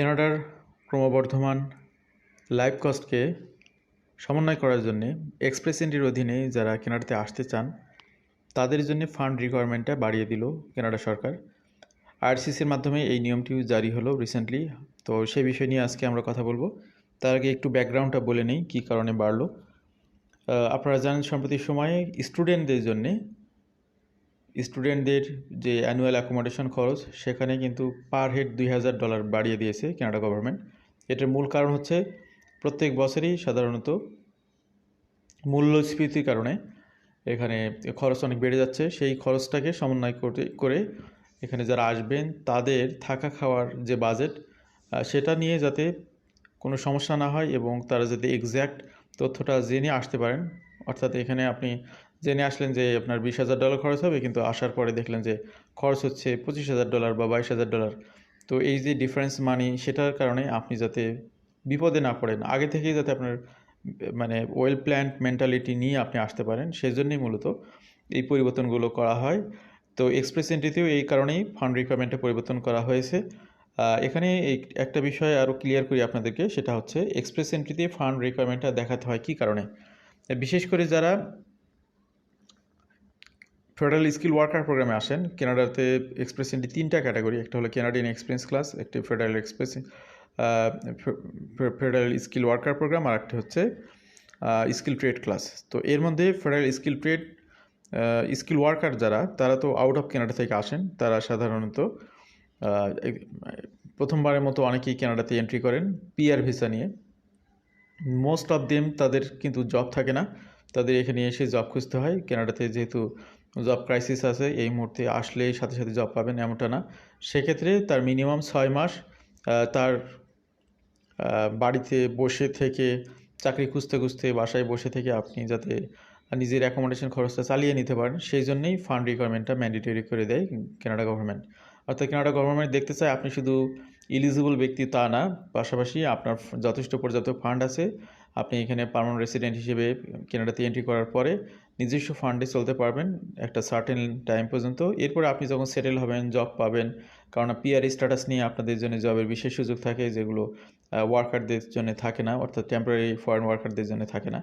কেনাডার ক্রমবর্ধমান লাইফ কস্টকে সমন্বয় করার জন্যে এক্সপ্রেস এন্ট্রির অধীনে যারা কেনাডাতে আসতে চান, তাদের জন্য ফান্ড রিকোয়ারমেন্টটা বাড়িয়ে দিল কেনাডা সরকার। আরসিসির মাধ্যমে এই নিয়মটি জারি হলো রিসেন্টলি। তো সেই বিষয় নিয়ে আজকে আমরা কথা বলব। তার আগে একটু ব্যাকগ্রাউন্ডটা বলে নেই কী কারণে বাড়লো। আপনারা জানেন সম্প্রতি সময়ে স্টুডেন্টদের জন্যে স্টুডেন্টদের যে অ্যানুয়াল অ্যাকোমোডেশন খরচ, সেখানে কিন্তু পার হেড দুই হাজার ডলার বাড়িয়ে দিয়েছে কানাডা গভর্নমেন্ট এটার মূল কারণ হচ্ছে প্রত্যেক বছরই সাধারণত মূল্যস্ফীতির কারণে এখানে খরচ অনেক বেড়ে যাচ্ছে। সেই খরচটাকে সমন্বয় করতে, করে এখানে যারা আসবেন, তাদের থাকা খাওয়ার যে বাজেট সেটা নিয়ে যাতে কোনো সমস্যা না হয় এবং তারা যাতে এক্স্যাক্ট তথ্যটা জেনে আসতে পারেন। অর্থাৎ এখানে আপনি জেনে আসলেন যে আপনার বিশ হাজার ডলার খরচ হবে, কিন্তু আসার পরে দেখলেন যে খরচ হচ্ছে পঁচিশ হাজার ডলার বা বাইশ হাজার ডলার তো এই যে ডিফারেন্স মানি সেটার কারণে আপনি যাতে বিপদে না পড়েন, আগে থেকেই যাতে আপনার মানে ওয়েল প্ল্যান্ড মেন্টালিটি নিয়ে আপনি আসতে পারেন সেই সেজন্যই মূলত এই পরিবর্তনগুলো করা হয়। তো এক্সপ্রেস এন্ট্রিতেও এই কারণেই ফান্ড রিকোয়ারমেন্টে পরিবর্তন করা হয়েছে। এখানে এই একটা বিষয় আরও ক্লিয়ার করি আপনাদেরকে, সেটা হচ্ছে এক্সপ্রেস এন্ট্রিতে ফান্ড রিকোয়ারমেন্টটা দেখাতে হয় কী কারণে? বিশেষ করে যারা ফেডারেল স্কিল ওয়ার্কার প্রোগ্রামে আসেন। কেনাডাতে এক্সপ্রেস এন্ট্রি তিনটা ক্যাটাগরি একটা হলো কেনাডিয়ান এক্সপিরিয়েন্স ক্লাস একটি federal express federal skill worker programme আর একটা হচ্ছে স্কিল ট্রেড ক্লাস তো এর মধ্যে federal skill trade skill worker যারা, তারা তো আউট অফ কেনাডা থেকে আসেন। তারা সাধারণত প্রথমবারের মতো অনেকেই কেনাডাতে এন্ট্রি করেন পিআর ভিসা নিয়ে। মোস্ট অফ দেম তাদের কিন্তু জব থাকে না। তাদের এখানে এসে জব খুঁজতে হয়। কেনাডাতে যেহেতু জব ক্রাইসিস আছে, এই মুহূর্তে আসলেই সাথে সাথে জব পাবেন এমনটা না। সেক্ষেত্রে তার মিনিমাম ছয় মাস তার বাড়িতে বসে থেকে, চাকরি খুঁজতে খুঁজতে, বাসায় বসে থেকে আপনি যাতে নিজের অ্যাকোমোডেশন খরচটা চালিয়ে নিতে পারেন, সেই জন্যই ফান্ড রিকোয়ারমেন্টটা ম্যান্ডেটরি করে দেয় কানাডা গভর্নমেন্ট অর্থাৎ কানাডা গভর্নমেন্ট দেখতে চায় আপনি শুধু ইলিজিবল ব্যক্তি তা না, পাশাপাশি আপনার যথেষ্ট পর্যাপ্ত ফান্ড আছে আপনি এখানে পার্মানেন্ট রেসিডেন্ট হিসেবে কেনাডাতে এন্ট্রি করার পরে নিজস্ব ফান্ডে চলতে পারবেন একটা সার্টেন টাইম পর্যন্ত। এরপরে আপনি যখন সেটেল হবেন জব পাবেন, কারণ পিআর স্ট্যাটাস নিয়ে আপনাদের জন্য জবের বিশেষ সুযোগ থাকে যেগুলো ওয়ার্কারদের জন্য থাকে না, অর্থাৎ টেম্পোরারি ফরেন ওয়ার্কারদের জন্য থাকে না।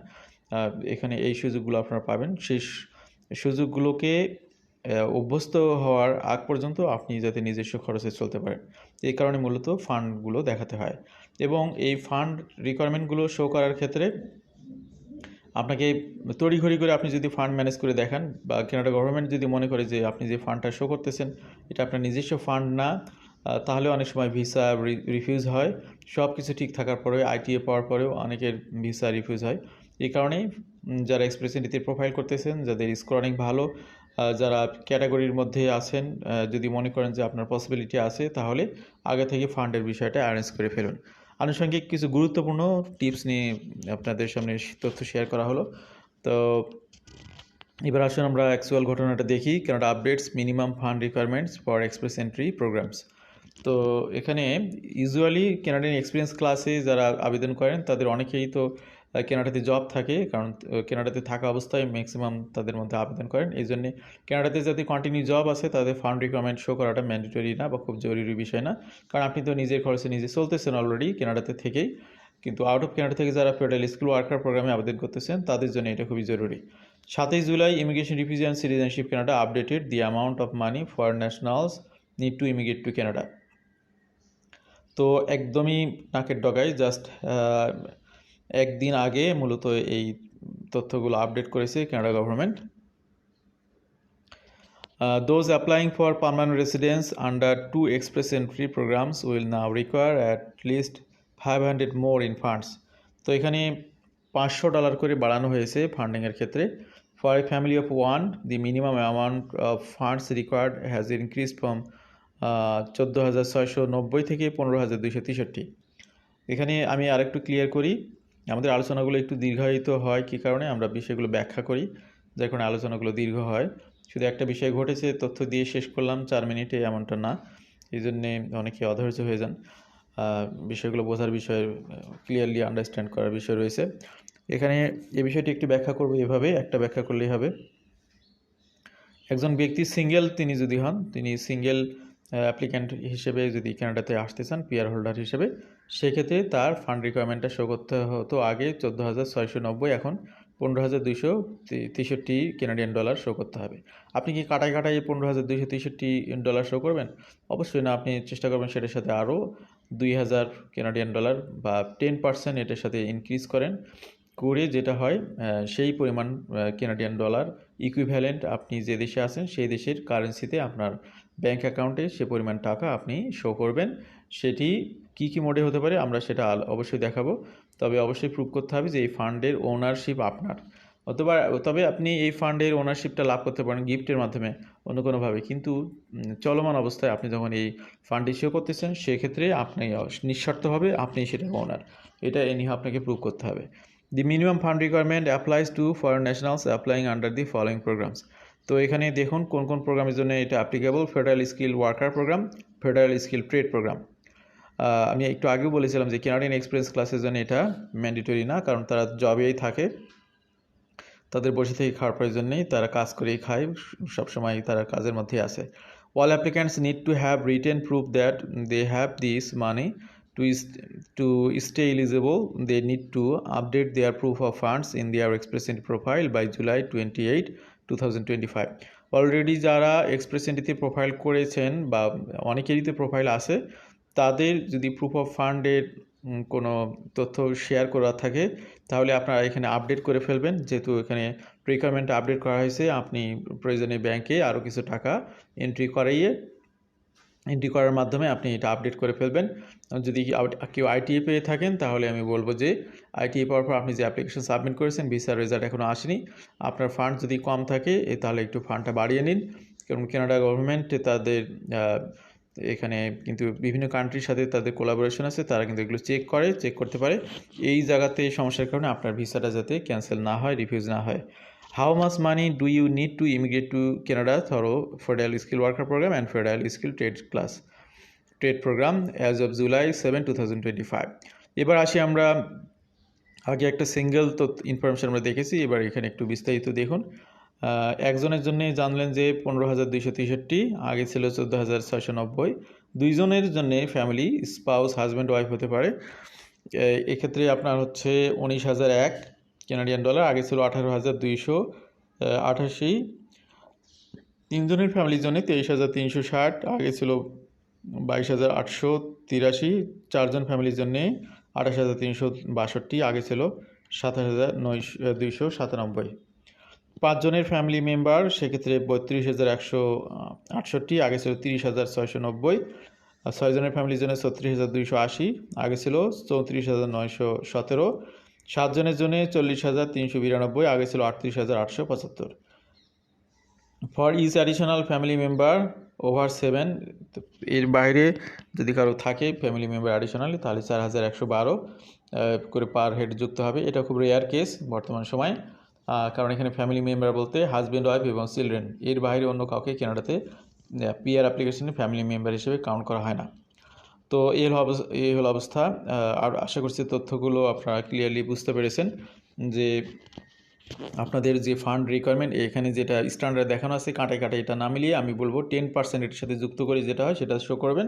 এখানে এই সুযোগগুলো আপনারা পাবেন। সেই সুযোগগুলোকে অভ্যস্ত হওয়ার আগ পর্যন্ত আপনি যাতে নিজস্ব খরচে চলতে পারেন। এই কারণে মূলত ফান্ডগুলো দেখাতে হয়। এবং এই ফান্ড রিকোয়ারমেন্টগুলো শো করার ক্ষেত্রে আপনাকে তড়িঘড়ি করে আপনি যদি ফান্ড ম্যানেজ করে দেখান বা কানাডা গভর্নমেন্ট যদি মনে করে যে আপনি যে ফান্ডটা শো করতেছেন, এটা আপনার নিজস্ব ফান্ড না তাহলে অনেক সময় ভিসা রিফিউজ হয়। সব কিছু ঠিক থাকার পরেও আইটিএ পাওয়ার পরেও অনেকের ভিসা রিফিউজ হয়। এই কারণেই যারা এক্সপ্রেস প্রোফাইল করতেছেন, যাদের স্কোর অনেক ভালো যারা ক্যাটাগরির মধ্যে আছেন যদি মনে করেন যে আপনার পসিবিলিটি আছে, তাহলে আগে থেকে ফান্ডের বিষয়টা অ্যারেঞ্জ করে ফেলুন। আনুষঙ্গিক কিছু গুরুত্বপূর্ণ টিপস নিয়ে আপনাদের সামনে তথ্য শেয়ার করা হলো। তো এবার আসুন আমরা অ্যাকচুয়াল ঘটনাটা দেখি। কেননা updates minimum fund requirements for express entry programmes তো এখানে ইউজুয়ালি কেনাডিয়ান এক্সপিরিয়েন্স ক্লাসে যারা আবেদন করেন, তাদের অনেকেই তো কেনাডাতে জব থাকে, কারণ কেনাডাতে থাকা অবস্থায় ম্যাক্সিমাম তাদের মধ্যে আবেদন করেন। এই জন্যে কেনাডাতে যাতে কন্টিনিউ জব আছে তাদের ফান্ড রিকোয়ারমেন্ট শো করাটা ম্যান্ডেটরি না বা খুব জরুরি বিষয় না। কারণ আপনি তো নিজের খরচে নিজে চলতেছেন অলরেডি কেনাডাতে থেকেই। কিন্তু আউট অফ কেনাডা থেকে যারা ফেডারেল স্কুল ওয়ার্কার প্রোগ্রামে আবেদন করতেছেন, তাদের জন্য এটা খুবই জরুরি। সাতই July immigration refugee and citizenship Canada updated the amount of money for nationals need to immigrate to Canada তো একদমই নাকের ডগায় জাস্ট একদিন আগে মূলত এই তথ্যগুলো আপডেট করেছে Canada government Uh, those applying for permanent residence under two express programmes will will now require at least 500 more in funds তো এখানে পাঁচশো ডলার করে বাড়ানো হয়েছে ফান্ডিংয়ের ক্ষেত্রে। For a family of one the minimum amount of funds required has increase from চোদ্দ হাজার ছয়শো নব্বই থেকে পনেরো হাজার দুইশো তেষট্টি। এখানে আমি আরেকটু ক্লিয়ার করি। আমাদের আলোচনাগুলো একটু দীর্ঘায়িত হয় কী কারণে আমরা বিষয়গুলো ব্যাখ্যা করি। কারণে আলোচনাগুলো দীর্ঘ হয়। শুধু একটা বিষয় ঘটেছে, তথ্য দিয়ে শেষ করলাম, চার মিনিটে এমনটা না। এই জন্যে অনেকে অধৈর্য হয়ে যান। বিষয়গুলো বোঝার বিষয় ক্লিয়ারলি আন্ডারস্ট্যান্ড করার বিষয় রয়েছে। এখানে এই বিষয়টি একটু ব্যাখ্যা করব এভাবে, একটা ব্যাখ্যা করলেই হবে। একজন ব্যক্তি সিঙ্গেল তিনি যদি হন, তিনি সিঙ্গেল অ্যাপ্লিক্যান্ট হিসেবে যদি কানাডাতে আসতে চান পিয়ার হোল্ডার হিসেবে সেক্ষেত্রে তার ফান্ড রিকোয়ারমেন্টটা শো করতে হতো আগে চোদ্দ হাজার ছয়শো নব্বই, এখন পনেরো হাজার দুইশো তেষট্টি কেনাডিয়ান ডলার শো করতে হবে। আপনি কি কাটায় কাটায় পনেরো হাজার দুইশো তেষট্টি ডলার শো করবেন? অবশ্যই না, আপনি চেষ্টা করবেন সেটার সাথে আরও দুই হাজার কেনাডিয়ান ডলার বা টেন পার্সেন্ট এটার সাথে ইনক্রিজ করেন, করে যেটা হয় সেই পরিমাণ কেনাডিয়ান ডলার ইকুইভ্যালেন্ট আপনি যে দেশে আছেন, সেই দেশের কারেন্সিতে আপনার ব্যাংক অ্যাকাউন্টে সে পরিমাণ টাকা আপনি শো করবেন। সেটি কি কি মোডে হতে পারে আমরা সেটা অবশ্যই দেখাবো। তবে অবশ্যই প্রুভ করতে হবে যে এই ফান্ডের ওনারশিপ আপনার। অথবা, তবে আপনি এই ফান্ডের ওনারশিপটা লাভ করতে পারেন গিফটের মাধ্যমে অন্য কোনোভাবে। কিন্তু চলমান অবস্থায় আপনি যখন এই ফান্ড ইস্যু করতেছেন, সেক্ষেত্রে আপনি নিঃশর্তভাবে আপনি সেটা ওনার এটা এনিহ আপনাকে প্রুভ করতে হবে। The minimum fund requirement applies to foreign nationals applying under the following programmes তো এখানে দেখুন কোন কোন প্রোগ্রামের জন্য এটা applicable federal skill worker programme federal skill trade programme আমি একটু আগেও বলেছিলাম যে কেনাডিয়ান এক্সপিরিয়েন্স ক্লাসের জন্য এটা ম্যান্ডেটরি না, কারণ তারা জবেই থাকে। তাদের বসে থেকে খাওয়ার প্রয়োজন নেই, তারা কাজ করেই খায়, সবসময় তারা কাজের মধ্যেই আছে। All applicants need to have written proof that they have this money to to stay eligible they need to update their proof of funds in their express entry profile by July twenty eight two thousand twenty five already যারা এক্সপ্রেসেন্টিতে profile করেছেন বা অনেকেরইতে profile আছে তাদের যদি proof of ফান্ডের কোনো তথ্য শেয়ার করা থাকে, তাহলে আপনারা এখানে আপডেট করে ফেলবেন। যেহেতু এখানে রিকোয়ারমেন্ট আপডেট করা হয়েছে, আপনি প্রয়োজনে ব্যাংকে আরও কিছু টাকা এন্ট্রি করাইয়ে এন্ট্রি করার মাধ্যমে আপনি এটা আপডেট করে ফেলবেন। যদি কেউ আইটিএ পেয়ে থাকেন, তাহলে আমি বলব যে আইটিএ পাওয়ার পর আপনি যে অ্যাপ্লিকেশন সাবমিট করেছেন ভিসার রেজাল্ট এখনও আসেনি। আপনার ফান্ড যদি কম থাকে তাহলে একটু ফান্ডটা বাড়িয়ে নিন। কারণ কেনাডা গভর্নমেন্ট তাদের এখানে কিন্তু বিভিন্ন কান্ট্রির সাথে তাদের কোলাবোরেশন আছে, তারা কিন্তু এগুলো চেক করে চেক করতে পারে। এই জায়গাতে সমস্যার কারণে আপনার ভিসাটা যাতে ক্যান্সেল না হয় রিফিউজ না হয়। How much money do you need to immigrate to Canada through federal skill worker programme and federal skill trade class trade programme as of July seven two thousand twenty five এবার আসি আমরা, আগে একটা single তো information আমরা দেখেছি, এবার এখানে একটু বিস্তারিত দেখুন। একজনের জন্য জানলেন যে পনেরো হাজার আগে ছিল চোদ্দ হাজার ছয়শো নব্বই দুইজনের জন্য ফ্যামিলি স্পাউস হাজব্যান্ড ওয়াইফ হতে পারে। এক্ষেত্রে আপনার হচ্ছে উনিশ হাজার এক কানাডিয়ান ডলার আগে ছিল আঠারো হাজার দুইশো আঠাশি। তিনজনের ফ্যামিলির জন্য তেইশ হাজার তিনশো ষাট, আগে ছিল বাইশ হাজার আটশো তিরাশি। চারজন ফ্যামিলির জন্যে আঠাশ হাজার তিনশো বাষট্টি, আগে ছিল সাতাশ হাজার নয়শো, দুইশো সাতানব্বই। পাঁচজনের ফ্যামিলি মেম্বার সেক্ষেত্রে বত্রিশ হাজার একশো আটষট্টি, আগে ছিল তিরিশ হাজার ছয়শো নব্বই ছয়জনের ফ্যামিলির জন্য ছত্রিশ হাজার দুইশো আশি, আগে ছিল চৌত্রিশ হাজার নয়শো সতেরো, সাতজনের জন্য চল্লিশ হাজার তিনশো বিরানব্বই, আগে ছিল আটত্রিশ হাজার আটশো পঁচাত্তর। For is additional family member over seven এর বাইরে যদি কারও থাকে ফ্যামিলি মেম্বার অ্যাডিশনালি তাহলে চার হাজার একশো বারো করে পার হেড যুক্ত হবে। এটা খুব রেয়ার কেস বর্তমান সময়। কারণ এখানে ফ্যামিলি মেম্বার বলতে হাজব্যান্ড ওয়াইফ এবং চিলড্রেন এর বাইরে অন্য কাউকে কেনাডাতে পিআর অ্যাপ্লিকেশনে ফ্যামিলি মেম্বার হিসেবে কাউন্ট করা হয় না। তো এই হলো এই হলো অবস্থা। আর আশা করছি তথ্যগুলো আপনারা ক্লিয়ারলি বুঝতে পেরেছেন যে আপনাদের যে ফান্ড রিকোয়ারমেন্ট এখানে যেটা স্ট্যান্ডার্ড দেখানো আছে কাঁটায় কাঁটায় এটা না মিলিয়ে আমি বলব টেন পার্সেন্ট এটার সাথে যুক্ত করে যেটা হয় সেটা শো করবেন।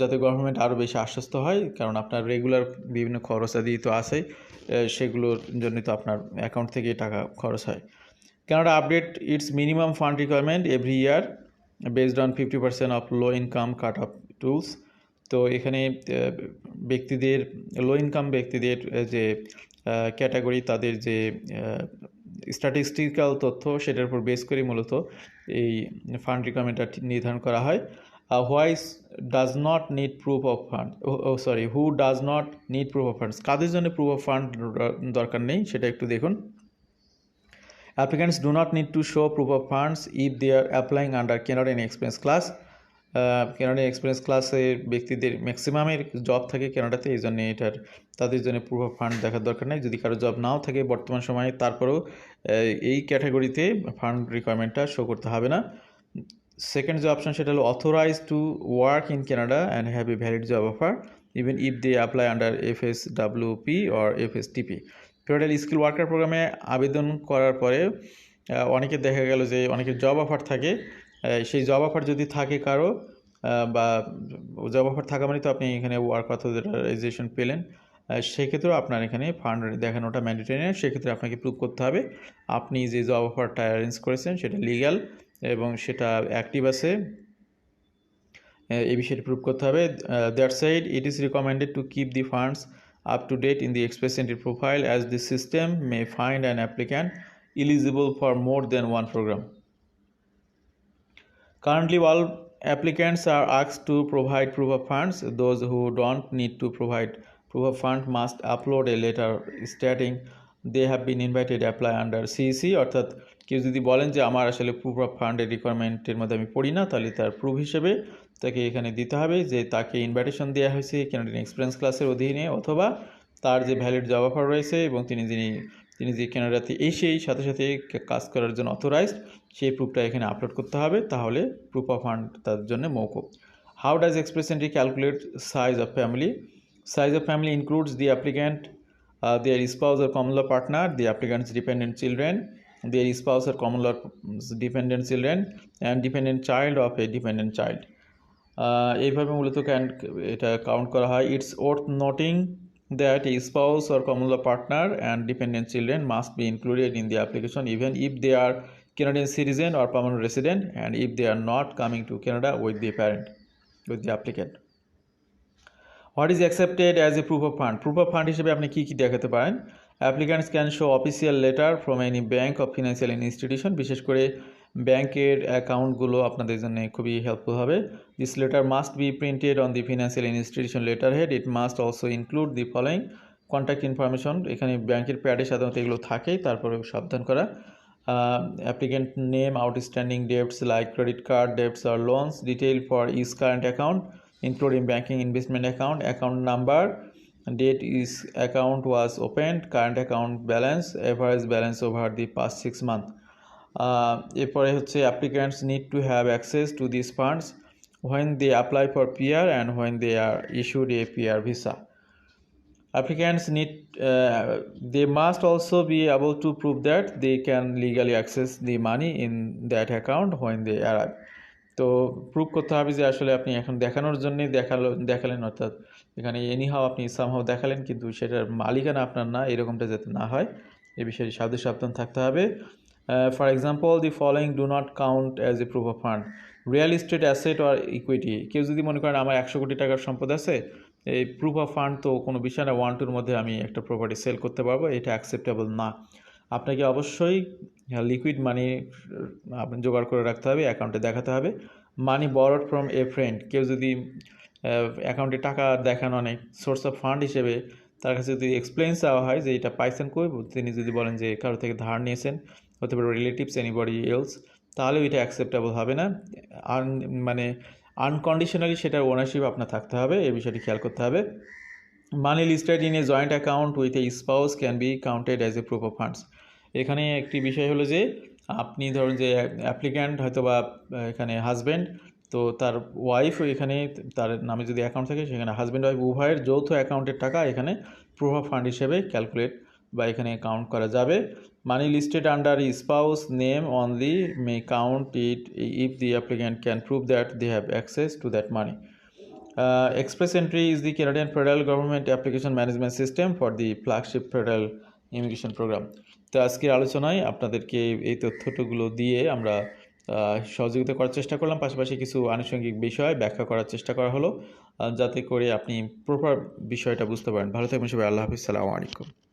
যাতে গভর্নমেন্ট আরও বেশি আশ্বস্ত হয়, কারণ আপনার রেগুলার বিভিন্ন খরচ খরচাদি তো আছেই সেগুলোর জন্য তো আপনার অ্যাকাউন্ট থেকে টাকা খরচ হয়। Canada update its minimum fund requirement every year based on 50% of low income cut off tools তো এখানে ব্যক্তিদের লো ইনকাম ব্যক্তিদের যে ক্যাটাগরি তাদের যে স্ট্যাটিস্টিক্যাল তথ্য সেটার উপর বেস করে মূলত এই ফান্ড রিকোয়ারমেন্টটা নির্ধারণ করা হয়। Whose does not need proof of fund oh sorry who does not need proof of funds কাদের জন্য প্রুফ অফ ফান্ড দরকার নেই? সেটা একটু দেখুন। Applicants do not need to show proof of funds if they are applying under Canadian Express class. Canadian experience ক্লাসে ব্যক্তিদের ম্যাক্সিমামের job থাকে কানাডাতে এই জন্য এটার, তাদের জন্য প্রুফ অফ ফান্ড দেখার দরকার নেই। যদি কারও জব নাও থাকে বর্তমান সময়ে, তারপরেও এই ক্যাটাগরিতে ফান্ড রিকোয়ারমেন্টটা শো করতে হবে না। সেকেন্ড যে অপশন সেটা হলো authorise to work in Canada and have a valid job offer even if they apply under F S W P or F S T P federal skill worker প্রোগ্রামে আবেদন করার পরে অনেকে দেখা গেল যে অনেকের জব অফার থাকে সেই জব অফার যদি থাকে কারও বা জব অফার থাকা মানে তো আপনি এখানে ওয়ার্ক অথরাইজেশন পেলেন সেক্ষেত্রেও আপনার এখানে ফান্ড দেখানোটা ম্যান্ডেটরি নয় সেক্ষেত্রে আপনাকে প্রুভ করতে হবে, আপনি যে জব অফারটা অ্যারেঞ্জ করেছেন সেটা লিগ্যাল এবং সেটা অ্যাক্টিভ আছে এই বিষয়টি প্রুভ করতে হবে that side it is recommended to keep the funds up to date in the Express profile as the system may find an applicant eligible for more than one program. Currently, all applicants are asked to provide proof of funds. Those who don't need to provide proof of fund must upload a letter stating they have been invited apply under CEC অর্থাৎ কেউ যদি বলেন যে আমার আসলে proof of ফান্ডের রিকোয়ারমেন্টের মধ্যে আমি পড়ি না, তাহলে তার প্রুফ হিসেবে তাকে এখানে দিতে হবে যে তাকে ইনভাইটেশন দেওয়া হয়েছে ক্যানাডিয়ান এক্সপিরিয়েন্স ক্লাসের অধীনে, অথবা তার যে ভ্যালিড জব অফার রয়েছে এবং তিনি যিনি, তিনি যে ক্যানাডাতে এসেই সাথে সাথে কাজ করার জন্য অথরাইজড সেই প্রুফটা এখানে আপলোড করতে হবে, তাহলে প্রুফ অফ ফান্ড তার জন্য মৌকুব। How does Express Entry calculate size of family size of family includes the applicant their spouse or common law partner, the applicant's dependent children, their spouse or common law dependent children, and dependent child of a dependent child. এইভাবে মূলত এটা count করা হয় it's worth noting that spouse or common law partner and dependent children must be included in the application even if they are Canadian citizen or permanent resident and if they are not coming to Canada with the parent, with the applicant. What is accepted as a proof of fund proof of fund হিসেবে আপনি কী কী দেখাতে পারেন? Applicants can show official letter from any bank of financial institution বিশেষ করে ব্যাংকের অ্যাকাউন্টগুলো আপনাদের জন্য খুবই হেল্পফুল হবে। This letter must be printed on the financial institution letter head it must also include the following contact information এখানে ব্যাংকের প্যাডে সাধারণত এগুলো থাকেই তারপরে সাবধান করা। Applicant name outstanding debts like credit card debts or loans detail for each current account including banking investment account account number date is account was opened current account balance average balance over the past six month uh, এরপরে হচ্ছে applicants need to have access to these funds when they apply for PR and when they are issued a PR visa applicants need uh, they must also be able to prove that they can legally access the money in that account when they arrive তো prove করতে হবে যে আসলে আপনি এখন দেখানোর জন্য দেখাল, দেখালেন, অর্থাৎ এখানে এনিহাও আপনি সামহাও দেখালেন, কিন্তু সেটার মালিকানা আপনার না, এরকমটা যাতে না হয়, এ বিষয়ে সাধু সাবধান থাকতে হবে। For example the following do not count as a proof of fund real estate asset or equity কেউ যদি মনে করেন আমার একশো কোটি টাকার সম্পদ আছে, এই প্রুফ অফ ফান্ড তো কোনো বিষয় না ওয়ান টুর মধ্যে আমি একটা প্রপার্টি সেল করতে পারব, এটা অ্যাকসেপ্টেবল না। আপনাকে অবশ্যই লিকুইড মানি আপনি জোগাড় করে রাখতে হবে অ্যাকাউন্টে দেখাতে হবে। মানি বরড ফ্রম এ ফ্রেন্ড কেউ যদি অ্যাকাউন্টে টাকা দেখান অনেক সোর্স অফ ফান্ড হিসেবে, তার কাছে যদি এক্সপ্লেন চাওয়া হয় যে এটা পাইছেন কই, তিনি যদি বলেন যে কারও থেকে ধার নিয়েছেন, হতে পারে রিলেটিভস এনিবডি এলস তাহলেও এটা অ্যাকসেপ্টেবল হবে না। আন মানে আনকন্ডিশনালি সেটার ওনারশিপ আপনার থাকতে হবে এই বিষয়টি খেয়াল করতে হবে। Money listed in a joint account with a spouse can be counted as a proof of funds এখানে একটি বিষয় হলো যে, আপনি ধরুন যে অ্যাপ্লিক্যান্ট হয়তো বা, এখানে হাজব্যান্ড তো তার ওয়াইফ এখানে, তার নামে যদি অ্যাকাউন্ট থাকে, সেখানে হাজব্যান্ড ওয়াইফ উভয়ের যৌথ অ্যাকাউন্টের টাকা এখানে অফ ফান্ড হিসেবে ক্যালকুলেট বা এখানে কাউন্ট করা যাবে money listed under spouse name only may count it if the applicant can prove that they have access to that money Express Entry is is the federal government government management system for the the federal immigration program. তো আজকের আলোচনায় আপনাদেরকে এই তথ্যগুলো দিয়ে আমরা সহযোগিতা করার চেষ্টা করলাম। পাশাপাশি কিছু আনুষঙ্গিক বিষয় ব্যাখ্যা করার চেষ্টা করা হলো যাতে করে আপনি প্রপার বিষয়টা বুঝতে পারেন। ভালো থাকবেন সবাই। আল্লাহ হাফিজ। সালামু আলাইকুম।